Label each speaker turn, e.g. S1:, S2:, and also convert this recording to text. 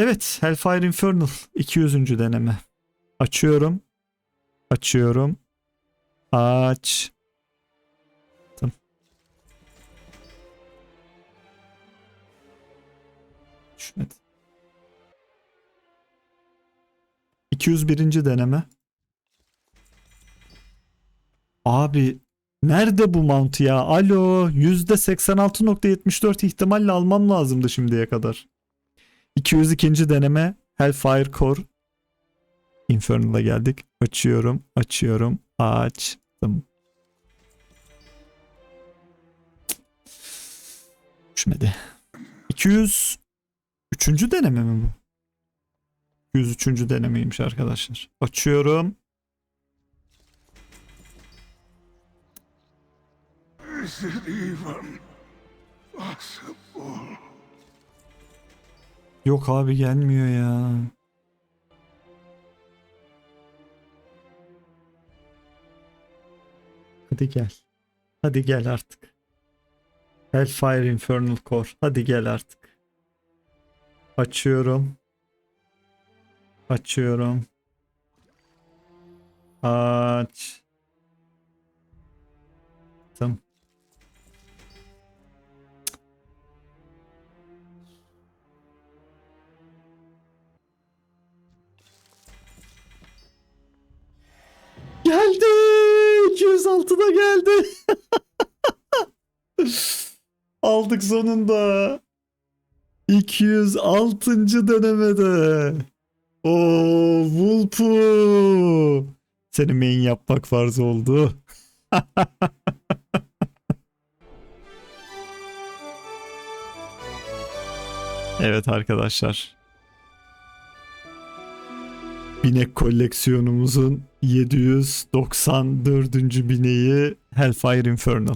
S1: Evet, Hellfire Infernal 200. deneme. Açıyorum. Açıyorum. Aç. Tamam. Düşmedi. 201. deneme. Abi nerede bu mount ya? Alo %86.74 ihtimalle almam lazımdı şimdiye kadar. 202. deneme Hellfire Core. Infernal'a geldik. Açıyorum, açıyorum, açtım. Düşmedi. 203. deneme mi bu? 203. denemeymiş arkadaşlar. Açıyorum.
S2: Is it even possible?
S1: Yok abi gelmiyor ya. Hadi gel. Hadi gel artık. Hellfire Infernal Core. Hadi gel artık. Açıyorum. Açıyorum. Aç. 206'da geldi. Aldık sonunda. 206. denemede. O Vulpu. Seni main yapmak farz oldu. evet arkadaşlar. Binek koleksiyonumuzun 794. bineği Hellfire Infernal.